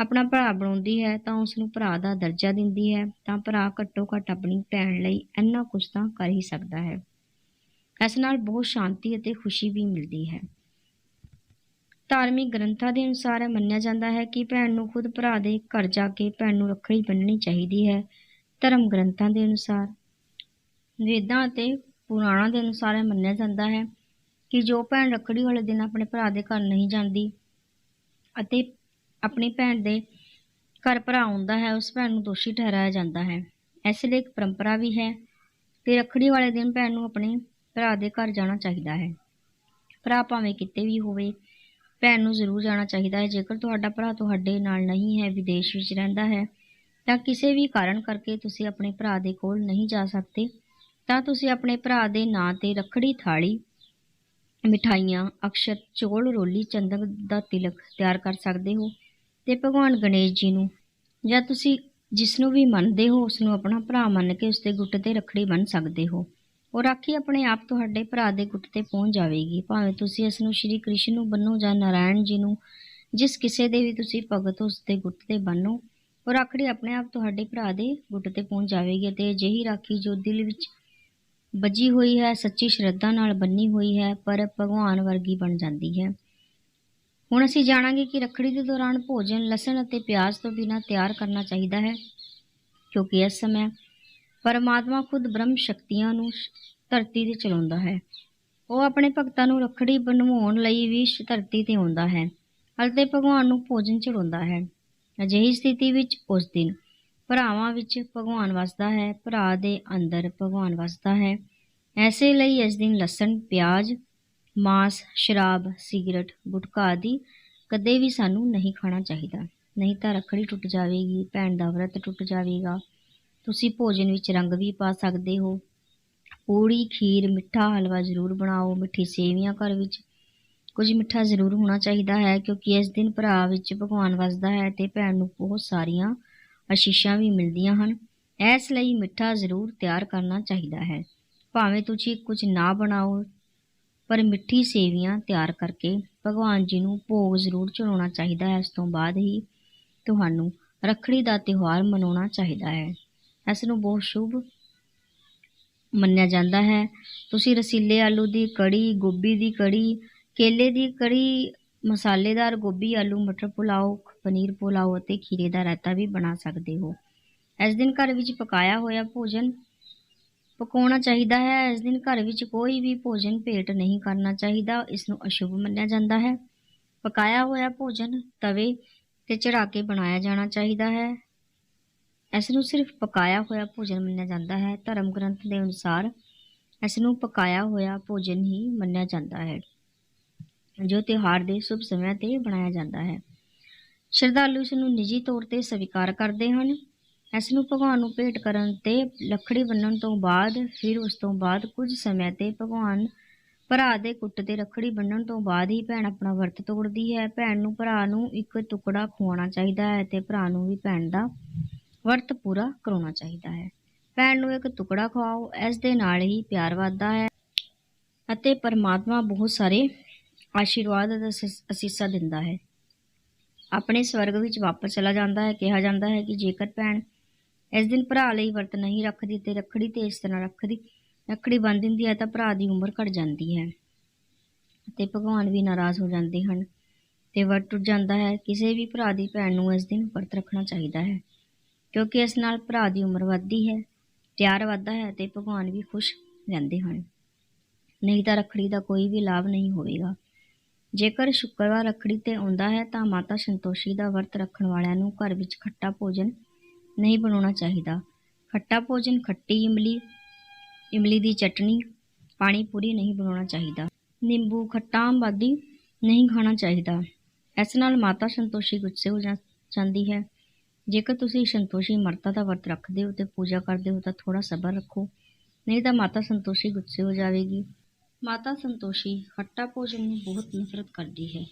ਆਪਣਾ ਭਰਾ ਬਣਾਉਂਦੀ ਹੈ, ਤਾਂ ਉਸ ਨੂੰ ਭਰਾ ਦਾ ਦਰਜਾ ਦਿੰਦੀ ਹੈ, ਤਾਂ ਭਰਾ ਘੱਟੋ ਘੱਟ ਆਪਣੀ ਭੈਣ ਲਈ ਇੰਨਾ ਕੁਝ ਤਾਂ ਕਰ ਹੀ ਸਕਦਾ ਹੈ। ਇਸ ਨਾਲ ਬਹੁਤ ਸ਼ਾਂਤੀ ਅਤੇ ਖੁਸ਼ੀ ਵੀ ਮਿਲਦੀ ਹੈ। ਧਾਰਮਿਕ ਗ੍ਰੰਥਾਂ ਦੇ ਅਨੁਸਾਰ ਇਹ ਮੰਨਿਆ ਜਾਂਦਾ ਹੈ ਕਿ ਭੈਣ ਨੂੰ ਖੁਦ ਭਰਾ ਦੇ ਘਰ ਜਾ ਕੇ ਭੈਣ ਨੂੰ ਰੱਖੜੀ ਬੰਨਣੀ ਚਾਹੀਦੀ ਹੈ, ਧਰਮ ਗ੍ਰੰਥਾਂ ਦੇ ਅਨੁਸਾਰ। ਵੇਦਾਂ ਅਤੇ ਪੁਰਾਣਾਂ ਦੇ ਅਨੁਸਾਰ ਇਹ ਮੰਨਿਆ ਜਾਂਦਾ ਹੈ ਕਿ ਜੋ ਭੈਣ ਰੱਖੜੀ ਵਾਲੇ ਦਿਨ ਆਪਣੇ ਭਰਾ ਦੇ ਘਰ ਨਹੀਂ ਜਾਂਦੀ ਅਤੇ ਆਪਣੀ ਭੈਣ ਦੇ ਘਰ ਭਰਾ ਆਉਂਦਾ ਹੈ, ਉਸ ਭੈਣ ਨੂੰ ਦੋਸ਼ੀ ਠਹਿਰਾਇਆ ਜਾਂਦਾ ਹੈ। ਇਸ ਲਈ ਇੱਕ ਪਰੰਪਰਾ ਵੀ ਹੈ ਕਿ ਰੱਖੜੀ ਵਾਲੇ ਦਿਨ ਭੈਣ ਨੂੰ ਆਪਣੇ ਭਰਾ ਦੇ ਘਰ ਜਾਣਾ ਚਾਹੀਦਾ ਹੈ। ਭਰਾ ਭਾਵੇਂ ਕਿਤੇ ਵੀ ਹੋਵੇ ਭੈਣ ਨੂੰ ਜ਼ਰੂਰ ਜਾਣਾ ਚਾਹੀਦਾ ਹੈ। ਜੇਕਰ ਤੁਹਾਡਾ ਭਰਾ ਤੁਹਾਡੇ ਨਾਲ ਨਹੀਂ ਹੈ, ਵਿਦੇਸ਼ ਵਿੱਚ ਰਹਿੰਦਾ ਹੈ, ਤਾਂ ਕਿਸੇ ਵੀ ਕਾਰਨ ਕਰਕੇ ਤੁਸੀਂ ਆਪਣੇ ਭਰਾ ਦੇ ਕੋਲ ਨਹੀਂ ਜਾ ਸਕਦੇ। ਤਾਂ ਤੁਸੀਂ ਆਪਣੇ ਭਰਾ ਦੇ ਨਾਂ ਤੇ ਰੱਖੜੀ ਥਾਲੀ, ਮਿਠਾਈਆਂ, ਅਕਸ਼ਤ, ਚੋਲ, ਰੋਲੀ, ਚੰਦਨ ਦਾ ਤਿਲਕ ਤਿਆਰ ਕਰ ਸਕਦੇ ਹੋ ਤੇ ਭਗਵਾਨ ਗਣੇਸ਼ ਜੀ ਨੂੰ, ਜਾਂ ਤੁਸੀਂ ਜਿਸ ਨੂੰ ਵੀ ਮੰਨਦੇ ਹੋ ਉਸ ਨੂੰ ਆਪਣਾ ਭਰਾ ਮੰਨ ਕੇ ਉਸ ਦੇ ਗੁੱਟ ਤੇ ਰੱਖੜੀ ਬੰਨ੍ਹ ਸਕਦੇ ਹੋ। ਉਹ ਰਾਖੀ ਆਪਣੇ ਆਪ ਤੁਹਾਡੇ ਭਰਾ ਦੇ ਗੁੱਟ ਤੇ ਪਹੁੰਚ ਜਾਵੇਗੀ। ਭਾਵੇਂ ਤੁਸੀਂ ਇਸ ਨੂੰ ਸ਼੍ਰੀ ਕ੍ਰਿਸ਼ਨ ਨੂੰ ਬੰਨੋ ਜਾਂ ਨਾਰਾਇਣ ਜੀ ਨੂੰ, ਜਿਸ ਕਿਸੇ ਦੇ ਵੀ ਤੁਸੀਂ ਭਗਤ ਉਸ ਦੇ ਗੁੱਟ ਤੇ ਬੰਨੋ, ਉਹ ਰਾਖੜੀ ਆਪਣੇ ਆਪ ਤੁਹਾਡੇ ਭਰਾ ਦੇ ਗੁੱਟ ਤੇ ਪਹੁੰਚ ਜਾਵੇਗੀ ਅਤੇ ਅਜਿਹੀ ਰਾਖੀ ਜੋ ਦਿਲ ਵਿੱਚ ਬੱਜੀ ਹੋਈ ਹੈ, ਸੱਚੀ ਸ਼ਰਧਾ ਨਾਲ ਬੰਨੀ ਹੋਈ ਹੈ, ਪਰ ਭਗਵਾਨ ਵਰਗੀ ਬਣ ਜਾਂਦੀ ਹੈ। ਹੁਣ ਅਸੀਂ ਜਾਣਾਂਗੇ ਕਿ ਰੱਖੜੀ ਦੇ ਦੌਰਾਨ ਭੋਜਨ, ਲਸਣ ਅਤੇ ਪਿਆਜ਼ ਤੋਂ ਬਿਨਾਂ ਤਿਆਰ ਕਰਨਾ ਚਾਹੀਦਾ ਹੈ, ਕਿਉਂਕਿ ਇਸ ਸਮੇਂ ਪਰਮਾਤਮਾ ਖੁਦ ਬ੍ਰਹਮ ਸ਼ਕਤੀਆਂ ਨੂੰ ਧਰਤੀ ਤੇ ਚਲਾਉਂਦਾ ਹੈ। ਉਹ ਆਪਣੇ ਭਗਤਾਂ ਨੂੰ ਰੱਖੜੀ ਬਣਵਾਉਣ ਲਈ ਵੀ ਧਰਤੀ ਤੇ ਆਉਂਦਾ ਹੈ ਅਤੇ ਭਗਵਾਨ ਨੂੰ ਭੋਜਨ ਚੜਾਉਂਦਾ ਹੈ। ਅਜਿਹੀ ਸਥਿਤੀ ਵਿੱਚ ਉਸ ਦਿਨ ਭਰਾਵਾਂ ਵਿੱਚ ਭਗਵਾਨ ਵਸਦਾ ਹੈ, ਭਰਾ ਦੇ ਅੰਦਰ ਭਗਵਾਨ ਵਸਦਾ ਹੈ। ਐਸੇ ਲਈ ਇਸ ਦਿਨ ਲਸਣ, ਪਿਆਜ਼, ਮਾਸ, ਸ਼ਰਾਬ, ਸਿਗਰਟ, ਗੁਟਕਾ ਆਦਿ ਕਦੇ ਵੀ ਸਾਨੂੰ ਨਹੀਂ ਖਾਣਾ ਚਾਹੀਦਾ। ਨਹੀਂ ਤਾਂ ਰੱਖੜੀ ਟੁੱਟ ਜਾਵੇਗੀ, ਭੈਣ ਦਾ ਵਰਤ ਟੁੱਟ ਜਾਵੇਗਾ। ਤੁਸੀਂ ਭੋਜਨ ਵਿੱਚ ਰੰਗ ਵੀ ਪਾ ਸਕਦੇ ਹੋ। ਪੂੜੀ, ਖੀਰ, ਮਿੱਠਾ, ਹਲਵਾ ਜ਼ਰੂਰ ਬਣਾਓ, ਮਿੱਠੀ ਸੇਵੀਆਂ ਘਰ ਵਿੱਚ। ਕੁਝ ਮਿੱਠਾ ਜ਼ਰੂਰ ਹੋਣਾ ਚਾਹੀਦਾ ਹੈ ਕਿਉਂਕਿ ਇਸ ਦਿਨ ਭਰਾ ਵਿੱਚ ਭਗਵਾਨ ਵਸਦਾ ਹੈ ਤੇ ਭੈਣ ਨੂੰ ਬਹੁਤ ਸਾਰੀਆਂ ਅਸ਼ੀਸ਼ਾਂ ਵੀ ਮਿਲਦੀਆਂ ਹਨ। ਇਸ ਲਈ ਮਿੱਠਾ ਜ਼ਰੂਰ ਤਿਆਰ ਕਰਨਾ ਚਾਹੀਦਾ ਹੈ। ਭਾਵੇਂ ਤੁਸੀਂ ਕੁਝ ਨਾ ਬਣਾਓ, ਪਰ ਮਿੱਠੀ ਸੇਵੀਆਂ ਤਿਆਰ ਕਰਕੇ ਭਗਵਾਨ ਜੀ ਨੂੰ ਭੋਗ ਜ਼ਰੂਰ ਚੜਾਉਣਾ ਚਾਹੀਦਾ ਹੈ। ਇਸ ਤੋਂ ਬਾਅਦ ਹੀ ਤੁਹਾਨੂੰ ਰੱਖੜੀ ਦਾ ਤਿਉਹਾਰ ਮਨਾਉਣਾ ਚਾਹੀਦਾ ਹੈ। ਇਸ ਨੂੰ ਬਹੁਤ ਸ਼ੁਭ ਮੰਨਿਆ ਜਾਂਦਾ ਹੈ। ਤੁਸੀਂ ਰਸੀਲੇ ਆਲੂ ਦੀ ਕੜੀ, ਗੋਭੀ ਦੀ ਕੜੀ, ਕੇਲੇ ਦੀ ਕੜੀ, ਮਸਾਲੇਦਾਰ ਗੋਭੀ, ਆਲੂ, ਮਟਰ ਪੁਲਾਓ, ਪਨੀਰ ਪੁਲਾਓ ਅਤੇ ਖੀਰੇ ਦਾ ਰਾਇਤਾ ਵੀ ਬਣਾ ਸਕਦੇ ਹੋ। ਇਸ ਦਿਨ ਘਰ ਵਿੱਚ ਪਕਾਇਆ ਹੋਇਆ ਭੋਜਨ ਪਕਾਉਣਾ ਚਾਹੀਦਾ ਹੈ। ਇਸ ਦਿਨ ਘਰ ਵਿੱਚ ਕੋਈ ਵੀ ਭੋਜਨ ਭੇਟ ਨਹੀਂ ਕਰਨਾ ਚਾਹੀਦਾ। ਇਸ ਨੂੰ ਅਸ਼ੁਭ ਮੰਨਿਆ ਜਾਂਦਾ ਹੈ। ਪਕਾਇਆ ਹੋਇਆ ਭੋਜਨ ਤਵੇ ਤੇ ਚੜਾ ਕੇ ਬਣਾਇਆ ਜਾਣਾ ਚਾਹੀਦਾ ਹੈ। ਇਸ ਨੂੰ ਸਿਰਫ ਪਕਾਇਆ ਹੋਇਆ ਭੋਜਨ ਮੰਨਿਆ ਜਾਂਦਾ ਹੈ। ਧਰਮ ਗ੍ਰੰਥ ਦੇ ਅਨੁਸਾਰ ਇਸ ਨੂੰ ਪਕਾਇਆ ਹੋਇਆ ਭੋਜਨ ਹੀ ਮੰਨਿਆ ਜਾਂਦਾ ਹੈ, ਜੋ ਤਿਉਹਾਰ ਦੇ ਸ਼ੁਭ ਸਮਿਆਂ ਤੇ ਬਣਾਇਆ ਜਾਂਦਾ ਹੈ। ਸ਼ਰਧਾਲੂ ਇਸ ਨੂੰ ਨਿੱਜੀ ਤੌਰ ਤੇ ਸਵੀਕਾਰ ਕਰਦੇ ਹਨ। ਇਸ ਨੂੰ ਭਗਵਾਨ ਨੂੰ ਭੇਟ ਕਰਨ ਤੇ ਲੱਕੜੀ ਬੰਨਣ ਤੋਂ ਬਾਅਦ ਫਿਰ ਉਸ ਤੋਂ ਬਾਅਦ ਕੁਝ ਸਮੇਂ ਤੇ ਭਗਵਾਨ ਭਰਾ ਦੇ ਕੁੱਟ ਤੇ ਰੱਖੜੀ ਬੰਨਣ ਤੋਂ ਬਾਅਦ ਹੀ ਭੈਣ ਆਪਣਾ ਵਰਤ ਤੋੜਦੀ ਹੈ। ਭੈਣ ਨੂੰ ਭਰਾ ਨੂੰ ਇੱਕ ਟੁਕੜਾ ਖਵਾਉਣਾ ਚਾਹੀਦਾ ਹੈ ਤੇ ਭਰਾ ਨੂੰ ਵੀ ਭੈਣ ਦਾ ਵਰਤ ਪੂਰਾ ਕਰਾਉਣਾ ਚਾਹੀਦਾ ਹੈ। ਭੈਣ ਨੂੰ ਇੱਕ ਟੁਕੜਾ ਖਵਾਓ, ਇਸ ਦੇ ਨਾਲ ਹੀ ਪਿਆਰ ਵੱਧਦਾ ਹੈ ਅਤੇ ਪਰਮਾਤਮਾ ਬਹੁਤ ਸਾਰੇ ਆਸ਼ੀਰਵਾਦ ਅਤੇ ਅਸੀਸਾਂ ਦਿੰਦਾ ਹੈ। ਆਪਣੇ ਸਵਰਗ ਵਿੱਚ ਵਾਪਸ ਚਲਾ ਜਾਂਦਾ ਹੈ, ਕਿਹਾ ਜਾਂਦਾ ਹੈ ਕਿ ਜੇਕਰ ਭੈਣ ਇਸ ਦਿਨ ਭਰਾ ਲਈ ਵਰਤ ਨਹੀਂ ਰੱਖਦੀ ਤੇ ਰੱਖੜੀ ਤੇ ਇਸ ਤਰ੍ਹਾਂ ਰੱਖਦੀ, ਰੱਖੜੀ ਬੰਨ ਦਿੰਦੀ ਹੈ ਤਾਂ ਭਰਾ ਦੀ ਉਮਰ ਘਟ ਜਾਂਦੀ ਹੈ ਤੇ ਭਗਵਾਨ ਵੀ ਨਾਰਾਜ਼ ਹੋ ਜਾਂਦੇ ਹਨ ਤੇ ਵਰਤ ਟੁੱਟ ਜਾਂਦਾ ਹੈ। ਕਿਸੇ ਵੀ ਭਰਾ ਦੀ ਭੈਣ ਨੂੰ ਇਸ ਦਿਨ ਵਰਤ ਰੱਖਣਾ ਚਾਹੀਦਾ ਹੈ। ਕਿਉਂਕਿ ਇਸ ਨਾਲ ਭਰਾ ਦੀ ਉਮਰ ਵੱਧਦੀ ਹੈ, ਪਿਆਰ ਵੱਧਦਾ ਹੈ ਤੇ ਭਗਵਾਨ ਵੀ ਖੁਸ਼ ਰਹਿੰਦੇ ਹਨ। ਨਹੀਂ ਤਾਂ ਰੱਖੜੀ ਦਾ ਕੋਈ ਵੀ ਲਾਭ ਨਹੀਂ ਹੋਵੇਗਾ। ਜੇਕਰ ਸ਼ੁੱਕਰਵਾਰ ਰੱਖੜੀ ਤੇ ਆਉਂਦਾ ਹੈ ਤਾਂ ਮਾਤਾ ਸੰਤੋਸ਼ੀ ਦਾ ਵਰਤ ਰੱਖਣ ਵਾਲਿਆਂ ਨੂੰ ਘਰ ਵਿੱਚ ਖੱਟਾ ਭੋਜਨ ਨਹੀਂ ਬਣਾਉਣਾ ਚਾਹੀਦਾ। ਖੱਟਾ ਭੋਜਨ ਖੱਟੀ ਇਮਲੀ ਇਮਲੀ ਦੀ ਚਟਣੀ ਪਾਣੀ ਪੂਰੀ ਨਹੀਂ ਬਣਾਉਣਾ ਚਾਹੀਦਾ। ਨਿੰਬੂ, ਖੱਟਾ ਅੰਬ ਆਦਿ ਨਹੀਂ ਖਾਣਾ ਚਾਹੀਦਾ। ਇਸ ਨਾਲ ਮਾਤਾ ਸੰਤੋਸ਼ੀ ਗੁੱਸੇ ਹੋ ਜਾ- ਜਾਂਦੀ ਹੈ। ਜੇਕਰ ਤੁਸੀਂ ਸੰਤੋਸ਼ੀ ਮਰਤਾ ਦਾ ਵਰਤ ਰੱਖਦੇ ਹੋ ਤੇ ਪੂਜਾ ਕਰਦੇ ਹੋ ਤਾਂ ਥੋੜਾ ਸਬਰ ਰੱਖੋ। ਨਹੀਂ ਤਾਂ ਮਾਤਾ ਸੰਤੋਸ਼ੀ ਗੁੱਸੇ ਹੋ ਜਾਵੇਗੀ। ਮਾਤਾ ਸੰਤੋਸ਼ੀ ਖੱਟਾ ਭੋਜਨ ਨੂੰ ਬਹੁਤ ਨਫ਼ਰਤ ਕਰਦੀ ਹੈ।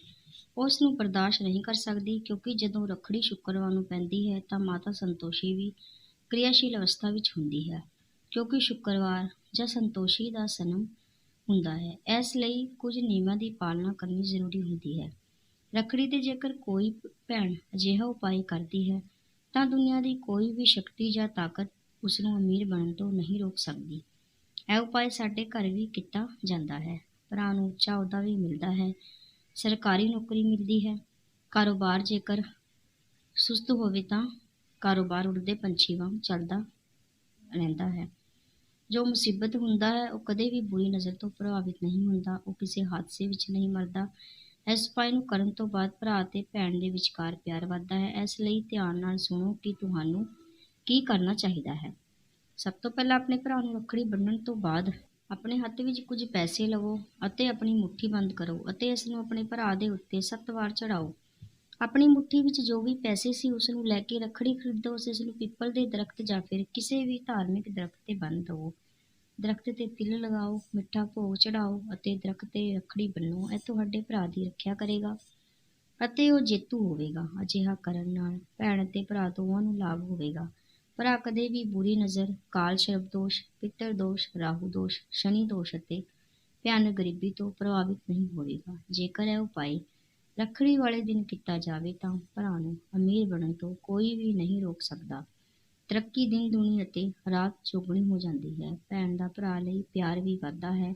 ਉਸ ਨੂੰ ਬਰਦਾਸ਼ਤ ਨਹੀਂ ਕਰ ਸਕਦੀ ਕਿਉਂਕਿ ਜਦੋਂ ਰੱਖੜੀ ਸ਼ੁੱਕਰਵਾਰ ਨੂੰ ਪੈਂਦੀ ਹੈ ਤਾਂ ਮਾਤਾ ਸੰਤੋਸ਼ੀ ਵੀ ਕਿਰਿਆਸ਼ੀਲ ਅਵਸਥਾ ਵਿੱਚ ਹੁੰਦੀ ਹੈ ਕਿਉਂਕਿ ਸ਼ੁੱਕਰਵਾਰ ਜਾਂ ਸੰਤੋਸ਼ੀ ਦਾ ਸਨਮ ਹੁੰਦਾ ਹੈ। ਇਸ ਲਈ ਕੁਝ ਨਿਯਮਾਂ ਦੀ ਪਾਲਣਾ ਕਰਨੀ ਜ਼ਰੂਰੀ ਹੁੰਦੀ ਹੈ। ਰੱਖੜੀ ਤੇ ਜੇਕਰ ਕੋਈ ਭੈਣ ਅਜਿਹਾ ਉਪਾਅ ਕਰਦੀ ਹੈ ਤਾਂ ਦੁਨੀਆ ਦੀ ਕੋਈ ਵੀ ਸ਼ਕਤੀ ਜਾਂ ਤਾਕਤ ਉਸ ਨੂੰ ਅਮੀਰ ਬਣਨ ਤੋਂ ਨਹੀਂ ਰੋਕ ਸਕਦੀ। ਇਹ ਉਪਾਅ ਸਾਡੇ ਘਰ ਵੀ ਕੀਤਾ ਜਾਂਦਾ ਹੈ। ਭਰਾ ਨੂੰ ਉੱਚਾ ਅਹੁਦਾ ਵੀ ਮਿਲਦਾ ਹੈ। ਸਰਕਾਰੀ ਨੌਕਰੀ ਮਿਲਦੀ ਹੈ। ਕਾਰੋਬਾਰ ਜੇਕਰ ਸੁਸਤ ਹੋਵੇ ਤਾਂ ਕਾਰੋਬਾਰ ਉੱਡਦੇ ਪੰਛੀ ਵਾਂਗ ਚੱਲਦਾ ਰਹਿੰਦਾ ਹੈ। ਜੋ ਮੁਸੀਬਤ ਹੁੰਦਾ ਹੈ, ਉਹ ਕਦੇ ਵੀ ਬੁਰੀ ਨਜ਼ਰ ਤੋਂ ਪ੍ਰਭਾਵਿਤ ਨਹੀਂ ਹੁੰਦਾ। ਉਹ ਕਿਸੇ ਹਾਦਸੇ ਵਿੱਚ ਨਹੀਂ ਮਰਦਾ। ਇਸ ਉਪਾਅ ਨੂੰ ਕਰਨ ਤੋਂ ਬਾਅਦ ਭਰਾ ਤੇ ਭੈਣ ਦੇ ਵਿਚਕਾਰ ਪਿਆਰ ਵੱਧਦਾ ਹੈ। ਇਸ ਲਈ ਧਿਆਨ ਨਾਲ ਸੁਣੋ ਕਿ ਤੁਹਾਨੂੰ ਕੀ ਕਰਨਾ ਚਾਹੀਦਾ ਹੈ। ਸਭ ਤੋਂ ਪਹਿਲਾਂ ਆਪਣੇ ਭਰਾ ਨੂੰ ਰੱਖੜੀ ਬੰਨਣ ਤੋਂ ਬਾਅਦ ਆਪਣੇ ਹੱਥ ਵਿੱਚ ਕੁਝ ਪੈਸੇ ਲਵੋ ਅਤੇ ਆਪਣੀ ਮੁੱਠੀ ਬੰਦ ਕਰੋ ਅਤੇ ਇਸ ਨੂੰ ਆਪਣੇ ਭਰਾ ਦੇ ਉੱਤੇ ਸੱਤ ਵਾਰ ਚੜਾਓ। ਆਪਣੀ ਮੁੱਠੀ ਵਿੱਚ ਜੋ ਵੀ ਪੈਸੇ ਸੀ ਉਸ ਨੂੰ ਲੈ ਕੇ ਰੱਖੜੀ ਖਰੀਦੋ, ਉਸ ਇਸ ਨੂੰ ਪਿੱਪਲ ਦੇ ਦਰਖਤ ਜਾਂ ਫਿਰ ਕਿਸੇ ਵੀ ਧਾਰਮਿਕ ਦਰਖਤ ਤੇ ਬੰਨ੍ਹ ਦਿਓ ਦਰਖਤ ਤੇ ਤਿਲ ਲਗਾਓ, ਮਿੱਠਾ ਭੋਗ ਚੜਾਓ ਅਤੇ ਦਰਖਤ ਤੇ ਰੱਖੜੀ ਬੰਨੋ, ਇਹ ਤੁਹਾਡੇ ਭਰਾ ਦੀ ਰੱਖਿਆ ਕਰੇਗਾ ਅਤੇ ਉਹ ਜੇਤੂ ਹੋਵੇਗਾ, ਅਜਿਹਾ ਕਰਨ ਨਾਲ ਭੈਣ ਅਤੇ ਭਰਾ ਦੋਵਾਂ ਨੂੰ ਲਾਭ ਹੋਵੇਗਾ। ਭਰਾ ਕਦੇ ਵੀ ਬੁਰੀ ਨਜ਼ਰ, ਕਾਲ ਸ਼ਰਬ ਦੋਸ਼ ਪਿੱਤਰ ਦੋਸ਼, ਰਾਹੂ ਦੋਸ਼, ਸ਼ਨੀ ਦੋਸ਼ ਅਤੇ ਭਿਆਨਕ ਗਰੀਬੀ ਤੋਂ ਪ੍ਰਭਾਵਿਤ ਨਹੀਂ ਹੋਵੇਗਾ। ਜੇਕਰ ਇਹ ਉਪਾਅ ਰੱਖੜੀ ਵਾਲੇ ਦਿਨ ਕੀਤਾ ਜਾਵੇ ਤਾਂ ਭਰਾ ਨੂੰ ਅਮੀਰ ਬਣਨ ਤੋਂ ਕੋਈ ਵੀ ਨਹੀਂ ਰੋਕ ਸਕਦਾ। ਤਰੱਕੀ ਦਿਨ ਦੁਨੀ ਅਤੇ ਰਾਤ ਚੌਗਣੀ ਹੋ ਜਾਂਦੀ ਹੈ। ਭੈਣ ਦਾ ਭਰਾ ਲਈ ਪਿਆਰ ਵੀ ਵੱਧਦਾ ਹੈ।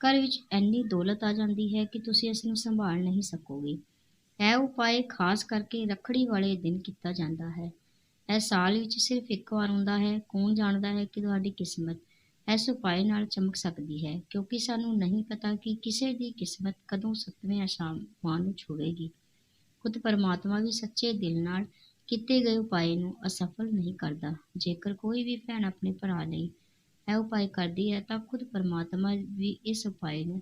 ਘਰ ਵਿੱਚ ਐਨੀ ਦੌਲਤ ਆ ਜਾਂਦੀ ਹੈ ਕਿ ਤੁਸੀਂ ਇਸ ਨੂੰ ਸੰਭਾਲ ਨਹੀਂ ਸਕੋਗੇ। ਇਹ ਉਪਾਅ ਖਾਸ ਕਰਕੇ ਰੱਖੜੀ ਵਾਲੇ ਦਿਨ ਕੀਤਾ ਜਾਂਦਾ ਹੈ। ਇਹ ਸਾਲ ਵਿੱਚ ਸਿਰਫ ਇੱਕ ਵਾਰ ਹੁੰਦਾ ਹੈ। ਕੌਣ ਜਾਣਦਾ ਹੈ ਕਿ ਤੁਹਾਡੀ ਕਿਸਮਤ ਇਸ ਉਪਾਅ ਨਾਲ ਚਮਕ ਸਕਦੀ ਹੈ? ਕਿਉਂਕਿ ਸਾਨੂੰ ਨਹੀਂ ਪਤਾ ਕਿ ਕਿਸੇ ਦੀ ਕਿਸਮਤ ਕਦੋਂ ਸੱਤਵੇਂ ਆਸਮਾਨ ਨੂੰ ਛੂਵੇਗੀ। ਖੁਦ ਪਰਮਾਤਮਾ ਵੀ ਸੱਚੇ ਦਿਲ ਨਾਲ ਕੀਤੇ ਗਏ ਉਪਾਅ ਨੂੰ ਅਸਫਲ ਨਹੀਂ ਕਰਦਾ। ਜੇਕਰ ਕੋਈ ਵੀ ਭੈਣ ਆਪਣੇ ਭਰਾ ਲਈ ਇਹ ਉਪਾਅ ਕਰਦੀ ਹੈ, ਤਾਂ ਖੁਦ ਪਰਮਾਤਮਾ ਵੀ ਇਸ ਉਪਾਅ ਨੂੰ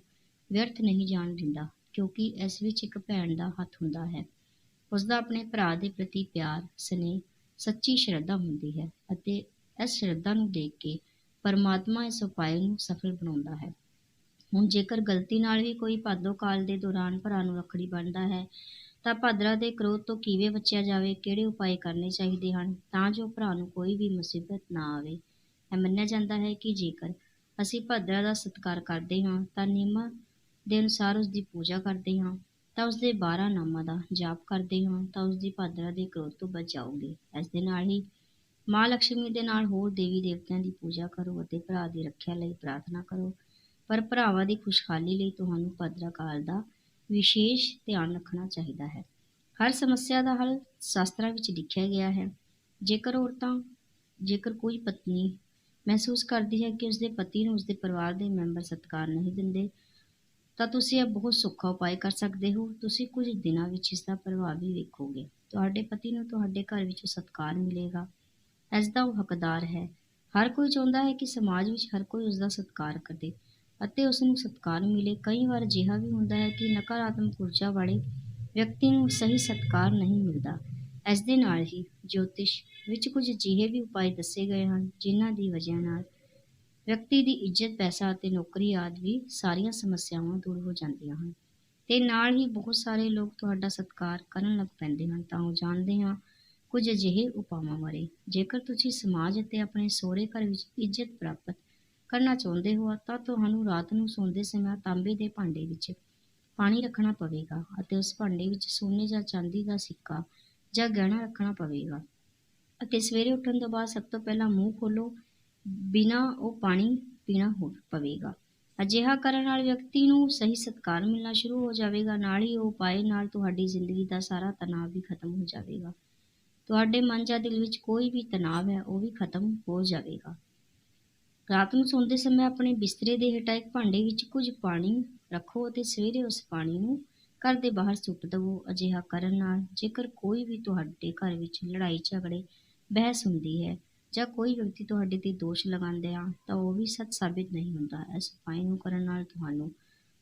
ਵਿਅਰਥ ਨਹੀਂ ਜਾਣ ਦਿੰਦਾ, ਕਿਉਂਕਿ ਇਸ ਵਿੱਚ ਇੱਕ ਭੈਣ ਦਾ ਹੱਥ ਹੁੰਦਾ ਹੈ। ਉਸ ਦਾ ਆਪਣੇ ਭਰਾ ਦੇ ਪ੍ਰਤੀ ਪਿਆਰ, ਸਨੇਹ, ਸੱਚੀ ਸ਼ਰਧਾ ਹੁੰਦੀ ਹੈ ਅਤੇ ਇਸ ਸ਼ਰਧਾ ਨੂੰ ਦੇਖ ਕੇ ਪਰਮਾਤਮਾ ਇਸ ਉਪਾਅ ਨੂੰ ਸਫਲ ਬਣਾਉਂਦਾ ਹੈ। ਹੁਣ ਜੇਕਰ ਗਲਤੀ ਨਾਲ ਵੀ ਕੋਈ ਭਾਦੋ ਕਾਲ ਦੇ ਦੌਰਾਨ ਭਰਾ ਨੂੰ ਰੱਖੜੀ ਬੰਨਦਾ ਹੈ ਤਾਂ ਭਾਦਰਾ ਦੇ ਕ੍ਰੋਧ ਤੋਂ ਕਿਵੇਂ ਬਚਿਆ ਜਾਵੇ, ਕਿਹੜੇ ਉਪਾਅ ਕਰਨੇ ਚਾਹੀਦੇ ਹਨ, ਤਾਂ ਜੋ ਭਰਾ ਨੂੰ ਕੋਈ ਵੀ ਮੁਸੀਬਤ ਨਾ ਆਵੇ। ਇਹ ਮੰਨਿਆ ਜਾਂਦਾ ਹੈ ਕਿ ਜੇਕਰ ਅਸੀਂ ਭਾਦਰਾ ਦਾ ਸਤਿਕਾਰ ਕਰਦੇ ਹਾਂ, ਤਾਂ ਨਿਯਮਾਂ ਦੇ ਅਨੁਸਾਰ ਉਸ ਦੀ ਪੂਜਾ ਕਰਦੇ ਹਾਂ, ਤਾਂ ਉਸ ਦੇ 12 ਨਾਮਾਂ ਦਾ ਜਾਪ ਕਰਦੇ ਹਾਂ, ਤਾਂ ਉਸ ਦੀ ਭਾਦਰਾ ਦੇ ਕ੍ਰੋਧ ਤੋਂ ਬਚ ਜਾਓਗੇ। ਇਸ ਦੇ ਨਾਲ ਹੀ ਮਾਂ ਲక్ష్ਮੀ ਦੇ ਨਾਲ ਹੋਰ ਦੇਵੀ ਦੇਵਤਿਆਂ ਦੀ ਪੂਜਾ ਕਰੋ ਅਤੇ ਭਰਾ ਦੀ ਰੱਖਿਆ ਲਈ ਪ੍ਰਾਰਥਨਾ ਕਰੋ। ਪਰ ਭਰਾਵਾਂ ਦੀ ਖੁਸ਼ਹਾਲੀ ਲਈ ਤੁਹਾਨੂੰ ਭਾਦਰਾ ਕਾਲ ਦਾ ਵਿਸ਼ੇਸ਼ ਧਿਆਨ ਰੱਖਣਾ ਚਾਹੀਦਾ ਹੈ। ਹਰ ਸਮੱਸਿਆ ਦਾ ਹੱਲ ਸ਼ਾਸਤਰਾਂ ਵਿੱਚ ਲਿਖਿਆ ਗਿਆ ਹੈ। ਜੇਕਰ ਔਰਤਾਂ, ਜੇਕਰ ਕੋਈ ਪਤਨੀ ਮਹਿਸੂਸ ਕਰਦੀ ਹੈ ਕਿ ਉਸਦੇ ਪਤੀ ਨੂੰ ਉਸਦੇ ਪਰਿਵਾਰ ਦੇ ਮੈਂਬਰ ਸਤਿਕਾਰ ਨਹੀਂ ਦਿੰਦੇ, ਤਾਂ ਤੁਸੀਂ ਇਹ ਬਹੁਤ ਸੌਖਾ ਉਪਾਅ ਕਰ ਸਕਦੇ ਹੋ। ਤੁਸੀਂ ਕੁਝ ਦਿਨਾਂ ਵਿੱਚ ਇਸ ਦਾ ਪ੍ਰਭਾਵ ਵੀ ਵੇਖੋਗੇ। ਤੁਹਾਡੇ ਪਤੀ ਨੂੰ ਤੁਹਾਡੇ ਘਰ ਵਿੱਚ ਸਤਿਕਾਰ ਮਿਲੇਗਾ। ਇਸ ਦਾ ਉਹ ਹੱਕਦਾਰ ਹੈ। ਹਰ ਕੋਈ ਚਾਹੁੰਦਾ ਹੈ ਕਿ ਸਮਾਜ ਵਿੱਚ ਹਰ ਕੋਈ ਉਸ ਦਾ ਸਤਿਕਾਰ ਕਰੇ। ਅਤੇ ਉਸ ਨੂੰ ਸਤਿਕਾਰ ਮਿਲੇ। ਕਈ ਵਾਰ ਅਜਿਹਾ ਵੀ ਹੁੰਦਾ ਹੈ ਕਿ ਨਕਾਰਾਤਮਕ ਊਰਜਾ ਵਾਲੇ ਵਿਅਕਤੀ ਨੂੰ ਸਹੀ ਸਤਿਕਾਰ ਨਹੀਂ ਮਿਲਦਾ। ਇਸ ਦੇ ਨਾਲ ਹੀ ਜੋਤਿਸ਼ ਵਿੱਚ ਕੁਝ ਅਜਿਹੇ ਵੀ ਉਪਾਅ ਦੱਸੇ ਗਏ ਹਨ, ਜਿਨ੍ਹਾਂ ਦੀ ਵਜ੍ਹਾ ਨਾਲ ਵਿਅਕਤੀ ਦੀ ਇੱਜ਼ਤ, ਪੈਸਾ ਅਤੇ ਨੌਕਰੀ ਆਦਿ ਵੀ ਸਾਰੀਆਂ ਸਮੱਸਿਆਵਾਂ ਦੂਰ ਹੋ ਜਾਂਦੀਆਂ ਹਨ। ਤੇ ਨਾਲ ਹੀ ਬਹੁਤ ਸਾਰੇ ਲੋਕ ਤੁਹਾਡਾ ਸਤਿਕਾਰ ਕਰਨ ਲੱਗ ਪੈਂਦੇ ਹਨ, ਤਾਂ ਉਹ ਜਾਣਦੇ ਹਾਂ ਕੁਝ ਅਜਿਹੇ ਉਪਾਵਾਂ ਬਾਰੇ। ਜੇਕਰ ਤੁਸੀਂ ਸਮਾਜ ਅਤੇ ਆਪਣੇ ਸਹੁਰੇ ਘਰ ਵਿੱਚ ਇੱਜ਼ਤ ਪ੍ਰਾਪਤ ਕਰਨਾ ਚਾਹੁੰਦੇ ਹੋ ਤਾਂ ਤੁਹਾਨੂੰ ਰਾਤ ਨੂੰ ਸੌਂਦੇ ਸਮੇਂ ਤਾਂਬੇ ਦੇ ਭਾਂਡੇ ਵਿੱਚ ਪਾਣੀ ਰੱਖਣਾ ਪਵੇਗਾ ਅਤੇ ਉਸ ਭਾਂਡੇ ਵਿੱਚ ਸੋਨੇ ਜਾਂ ਚਾਂਦੀ ਦਾ ਸਿੱਕਾ ਜਾਂ ਗਹਿਣਾ ਰੱਖਣਾ ਪਵੇਗਾ। ਅਤੇ ਸਵੇਰੇ ਉੱਠਣ ਤੋਂ ਬਾਅਦ ਸਭ ਤੋਂ ਪਹਿਲਾਂ ਮੂੰਹ ਖੋਲੋ ਬਿਨਾ ਉਹ ਪਾਣੀ ਪੀਣਾ ਹੋ ਪਵੇਗਾ। ਅਜਿਹਾ ਕਰਨ ਨਾਲ ਵਿਅਕਤੀ ਨੂੰ ਸਹੀ ਸਤਿਕਾਰ ਮਿਲਣਾ ਸ਼ੁਰੂ ਹੋ ਜਾਵੇਗਾ, ਨਾਲ ਹੀ ਉਹ ਉਪਾਏ ਨਾਲ ਤੁਹਾਡੀ ਜ਼ਿੰਦਗੀ ਦਾ ਸਾਰਾ ਤਣਾਅ ਵੀ ਖਤਮ ਹੋ ਜਾਵੇਗਾ। ਤੁਹਾਡੇ ਮਨ ਜਾਂ ਦਿਲ ਵਿੱਚ ਕੋਈ ਵੀ ਤਣਾਅ ਹੈ, ਉਹ ਵੀ ਖਤਮ ਹੋ ਜਾਵੇਗਾ। ਰਾਤ ਨੂੰ ਸੌਂਦੇ ਸਮੇਂ ਆਪਣੇ ਬਿਸਤਰੇ ਦੇ ਹੇਠਾਂ ਇੱਕ ਭਾਂਡੇ ਵਿੱਚ ਕੁਝ ਪਾਣੀ ਰੱਖੋ ਅਤੇ ਸਵੇਰੇ ਉਸ ਪਾਣੀ ਨੂੰ ਘਰ ਦੇ ਬਾਹਰ ਸੁੱਟ ਦੇਵੋ। ਅਜਿਹਾ ਕਰਨ ਨਾਲ ਜੇਕਰ ਕੋਈ ਵੀ ਤੁਹਾਡੇ ਘਰ ਵਿੱਚ ਲੜਾਈ ਝਗੜੇ ਬਹਿਸ ਹੁੰਦੀ ਹੈ ਜਾਂ ਕੋਈ ਵਿਅਕਤੀ ਤੁਹਾਡੇ ਤੇ ਦੋਸ਼ ਲਗਾਉਂਦੇ ਆ ਤਾਂ ਉਹ ਵੀ ਸੱਚ ਸਾਬਿਤ ਨਹੀਂ ਹੁੰਦਾ। ਇਸ ਪਾਣੀ ਨੂੰ ਕਰਨ ਨਾਲ ਤੁਹਾਨੂੰ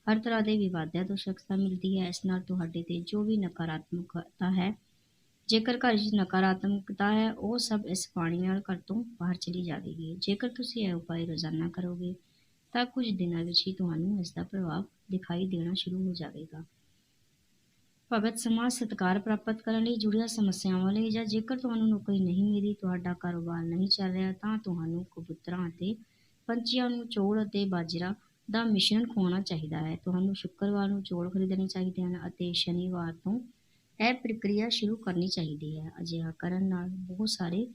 ਹਰ ਤਰ੍ਹਾਂ ਦੇ ਵਿਵਾਦਾਂ ਤੋਂ ਸੁਰੱਖਿਆ ਮਿਲਦੀ ਹੈ। ਇਸ ਨਾਲ ਤੁਹਾਡੇ ਤੇ ਜੋ ਵੀ ਨਕਾਰਾਤਮਕਤਾ ਹੈ ਜੇਕਰ ਘਰ ਵਿੱਚ ਨਕਾਰਾਤਮਕਤਾ ਹੈ, ਉਹ ਸਭ ਇਸ ਪਾਣੀ ਨਾਲ ਘਰ ਤੋਂ ਬਾਹਰ ਚਲੀ ਜਾਵੇਗੀ। ਜੇਕਰ ਤੁਸੀਂ ਇਹ ਉਪਾਅ ਰੋਜ਼ਾਨਾ ਕਰੋਗੇ, ਤਾਂ ਕੁਝ ਦਿਨਾਂ ਵਿੱਚ ਹੀ ਤੁਹਾਨੂੰ ਇਸ ਦਾ ਪ੍ਰਭਾਵ ਦਿਖਾਈ ਦੇਣਾ ਸ਼ੁਰੂ ਹੋ ਜਾਵੇਗਾ। ਭਗਤ ਸਮਾਜ ਸਤਕਾਰ ਪ੍ਰਾਪਤ ਕਰਨ ਲਈ ਜੁੜੀਆਂ ਸਮੱਸਿਆਵਾਂ ਲਈ ਜਾਂ ਜੇਕਰ ਤੁਹਾਨੂੰ ਨੌਕਰੀ ਨਹੀਂ ਮਿਲੀ, ਤੁਹਾਡਾ ਕਾਰੋਬਾਰ ਨਹੀਂ ਚੱਲ ਰਿਹਾ, ਤਾਂ ਤੁਹਾਨੂੰ ਕਬੂਤਰਾਂ ਅਤੇ ਪੰਛੀਆਂ ਨੂੰ ਚੌਲ ਅਤੇ ਬਾਜਰਾ ਦਾ ਮਿਸ਼ਰਣ ਖਵਾਉਣਾ ਚਾਹੀਦਾ ਹੈ। ਤੁਹਾਨੂੰ ਸ਼ੁੱਕਰਵਾਰ ਨੂੰ ਚੌਲ ਖਰੀਦਣੇ ਚਾਹੀਦੇ ਹਨ ਅਤੇ ਸ਼ਨੀਵਾਰ ਤੋਂ ਇਹ ਪ੍ਰਕਿਰਿਆ ਸ਼ੁਰੂ ਕਰਨੀ ਚਾਹੀਦੀ ਹੈ। ਅਜਿਹਾ ਕਰਨ ਨਾਲ ਬਹੁਤ ਸਾਰੇ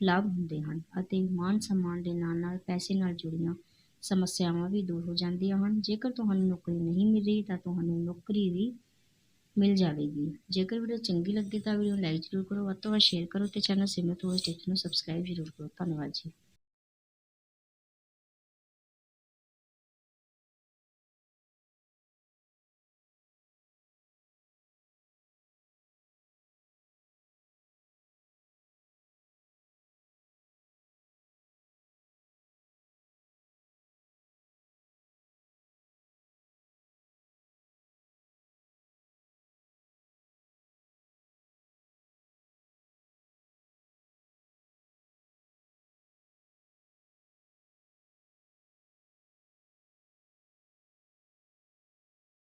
ਲਾਭ ਹੁੰਦੇ ਹਨ ਅਤੇ ਮਾਨ ਸਨਮਾਨ ਦੇ ਨਾਲ ਨਾਲ ਪੈਸੇ ਨਾਲ ਜੁੜੀਆਂ ਸਮੱਸਿਆਵਾਂ ਵੀ ਦੂਰ ਹੋ ਜਾਂਦੀਆਂ ਹਨ। ਜੇਕਰ ਤੁਹਾਨੂੰ ਨੌਕਰੀ ਨਹੀਂ ਮਿਲ ਰਹੀ ਤਾਂ ਤੁਹਾਨੂੰ ਨੌਕਰੀ ਵੀ ਮਿਲ ਜਾਵੇਗੀ। ਜੇਕਰ ਵੀਡੀਓ ਚੰਗੀ ਲੱਗੇ ਤਾਂ ਵੀਡੀਓ ਲਾਈਕ ਜ਼ਰੂਰ ਕਰੋ। ਵੱਧ ਤੋਂ ਵੱਧ ਸ਼ੇਅਰ ਕਰੋ ਤੇ ਚੈਨਲ ਸਿਮਰਤ ਹੋਏ ਸਟੇਟ ਨੂੰ ਸਬਸਕ੍ਰਾਈਬ ਜ਼ਰੂਰ ਕਰੋ। ਧੰਨਵਾਦ ਜੀ।